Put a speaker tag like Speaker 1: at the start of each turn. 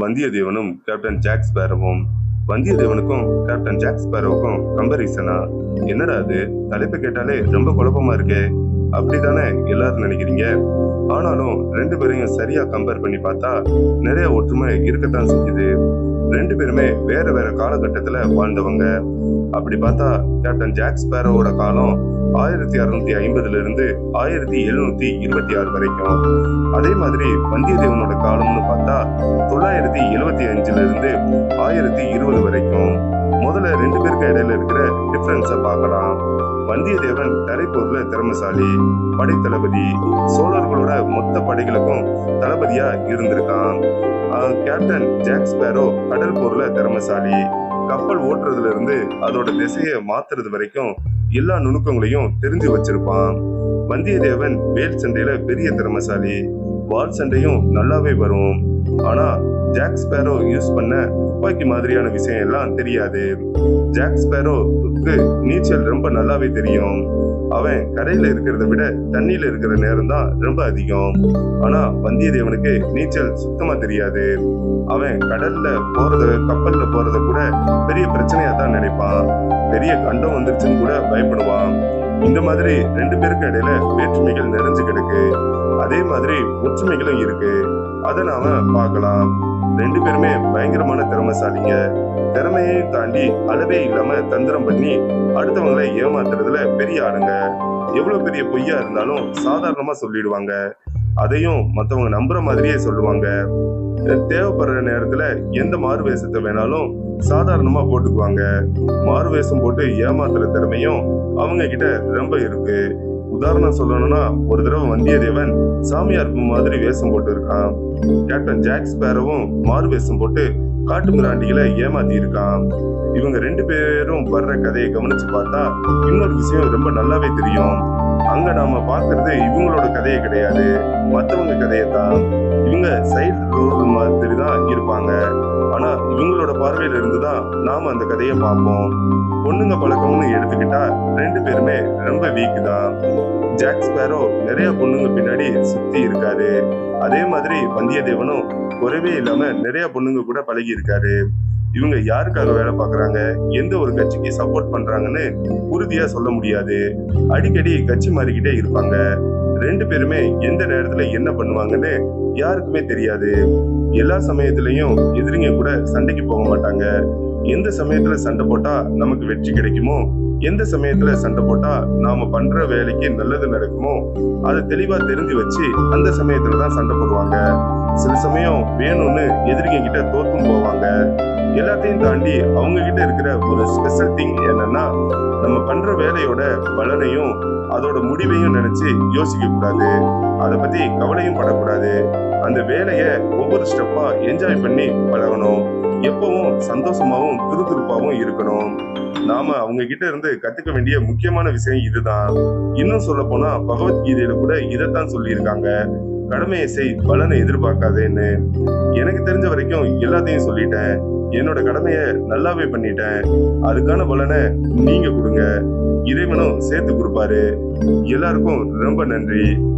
Speaker 1: வந்தியத்தேவனும் captain Jack ஸ்பேரோவும் வந்தியத்தேவனுக்கும் கேப்டன் ஜாக் ஸ்பேரோவுக்கும் கம்பரிசனா என்னடா அது? தலைப்பு கேட்டாலே ரொம்ப குழப்பமா இருக்கே. அப்படிதானே எல்லாரும் நினைக்கிறீங்க? ஆனாலும் ரெண்டு பேரையும் சரியா கம்பேர் பண்ணி பார்த்தா நிறைய ஒற்றுமை இருக்கத்தான் செஞ்சுது ரெண்டு பேருமே வேற வேற காலகட்டத்துல வாழ்ந்தவங்க. அப்படி பார்த்தா கேப்டன் ஜாக் ஸ்பேரோவோட காலம் ஆயிரத்தி அறுநூத்தி ஐம்பதுல இருந்து ஆயிரத்தி எழுநூத்தி இருபத்தி ஆறு வரைக்கும். அதே மாதிரி வந்தியத்தேவனோட காலம்னு பார்த்தா தொள்ளாயிரத்தி எழுபத்தி அஞ்சுல இருந்து ஆயிரத்தி இருபது வரைக்கும் முதல்ல ரெண்டு பேருக்கு இடையில இருக்கிற டிஃபரன்ஸை பார்க்கலாம். வந்தியத்தேவன் தரைப்போர்ல திறமசாலி படைத்தளபதி சோழர்களோட மொத்த படைகளுக்கும் தளபதியா இருந்திருக்கான். கேப்டன் ஜாக் ஸ்பேரோ கடல் போர்ல திறமசாலி கப்பல் ஓட்டுறதுல இருந்து அதோட திசையை மாத்துறது வரைக்கும் எல்லா நுணுக்கங்களையும் தெரிஞ்சு வச்சிருப்பான். வந்தியத்தேவன் வேல் சண்டையில பெரிய திறமசாலி. வால் சண்டையும் நல்லாவே வரும். ஆனா ஜாக் ஸ்பேரோ யூஸ் பண்ண துப்பாக்கி மாதிரியான விஷயம் எல்லாம் தெரியாது. ஜாக் ஸ்பேரோவுக்கு நீச்சல் ரொம்ப நல்லாவே தெரியும். அவன் கரையில இருக்கிறத விட தண்ணியில இருக்கிற நேரம் தான் ரொம்ப அதிகம். ஆனா வந்தியத்தேவனுக்கு நீச்சல் சுத்தமா தெரியாது. அவன் கடல்ல போறத கப்பல்ல போறத கூட பெரிய பிரச்சனையா தான் நினைப்பான். பெரிய கண்டம் வந்துருச்சுன்னு கூட பயப்படுவான். இந்த மாதிரி ரெண்டு பேருக்கு இடையில வேற்றுமைகள் நிறைஞ்சு கிடக்கு. அதே மாதிரி ஒற்றுமைகளும் இருக்கு. அதை நாம பார்க்கலாம். ரெண்டு பேருமே பயங்கரமான திறமைசாலிங்க. திறமையை தாண்டி அளவே இல்லாம தந்திரம் பண்ணி அடுத்தவங்களை ஏமாத்துறதுல பெரிய ஆளுங்க. எவ்வளவு பெரிய பொய்யா இருந்தாலும் சாதாரணமா சொல்லிடுவாங்க. அதையும் மற்றவங்க நம்புற மாதிரியே சொல்லுவாங்க. தேவைப்படுற நேரத்துல எந்த மாறு வேஷத்தை வேணாலும் சாதாரணமா போட்டுக்குவாங்க. மாறு வேஷம் போட்டு ஏமாத்துற திறமையும் அவங்க கிட்ட ரொம்ப இருக்கு. உதாரணம் சொல்லணும்னா ஒரு தடவை வந்தியத்தேவன் சாமியார் மாதிரி வேஷம் போட்டு இருக்கான் கேப்டன் ஜாக் பேரவும் மாறு வேஷம் போட்டு காட்டு மிராண்டிகளை ஏமாத்தி இருக்கான் இவங்க ரெண்டு பேரும் வர்ற கதையை கவனிச்சு பார்த்தா இன்னொரு விஷயம் ரொம்ப நல்லாவே தெரியும். அங்க நாம பாக்குறது இவங்களோட கதையை கிடையாது. மத்தவங்க கதையை தான் இவங்க சைடு ரோல் மாதிரி தான் இருப்பாங்க. ஆனா இவங்களோட பார்வையில இருந்து தான் நாம அந்த கதையை பார்ப்போம். பொண்ணுங்க பழக்கம்னு எடுத்துக்கிட்டா ரெண்டு பேருமே ரொம்ப வீக் தான். ஜாக் ஸ்பேரோ நிறைய பொண்ணுங்க பின்னாடி சுத்தி இருக்காரு. அதே மாதிரி வந்தியத்தேவனும் குறைவே இல்லாம நிறைய பொண்ணுங்க கூட பழகி இருக்காரு. இவங்க யாருக்காக வேலை பார்க்குறாங்க? எந்த ஒரு கட்சிக்கு சப்போர்ட் பண்றாங்கன்னு உறுதியா சொல்ல முடியாது. அடிக்கடி கட்சி மாறிக்கிட்டே இருப்பாங்க. ரெண்டு பேருமே எந்த நேரத்துல என்ன பண்ணுவாங்கன்னு யாருக்குமே தெரியாது. எல்லா சமயத்திலையும் எதிரிங்க கூட சண்டைக்கு போக மாட்டாங்க. எந்த சமயத்துல சண்டை போட்டா நமக்கு வெற்றி கிடைக்குமோ? எந்த சமயத்துல சண்டை போட்டா நாம பண்ற வேலைக்கு நல்லது நடக்குமோ? அதை தெளிவா தெரிஞ்சு வச்சு அந்த சமயத்துல தான் சண்டை போடுவாங்க. சில சமயம் வேணும்னு எதிரிங்க கிட்ட தோத்தும் போவாங்க. எல்லாத்தையும் தாண்டி அவங்க கிட்ட இருக்கிற ஒரு ஸ்பெஷல் திங் என்னன்னா நம்ம பண்ற வேலையோட பலனையும் அதோட முடிவையும் நினைச்சு யோசிக்க கூடாது அதை பத்தி கவலையும் படக்கூடாது. அந்த வேலையை ஒவ்வொரு ஸ்டெப்பா என்ஜாய் பண்ணி பழகணும். எப்பவும் சந்தோஷமாவும் துருதுருப்பாவும் இருக்கணும். நாம அவங்க கிட்ட இருந்து கத்துக்க வேண்டிய முக்கியமான விஷயம் இதுதான். இன்னும் சொல்ல போனா பகவத்கீதையில கூட இதைத்தான் சொல்லியிருக்காங்க. கடமையை செய் பலனை எதிர்பார்க்காதேன்னு. எனக்கு தெரிஞ்ச வரைக்கும் எல்லாத்தையும் சொல்லிட்டேன். என்னோட கடமையை நல்லாவே பண்ணிட்டேன். அதுக்கான பலனை நீங்க கொடுங்க. இறைவனும் சேர்த்து கொடுப்பாரு. எல்லாருக்கும் ரொம்ப நன்றி.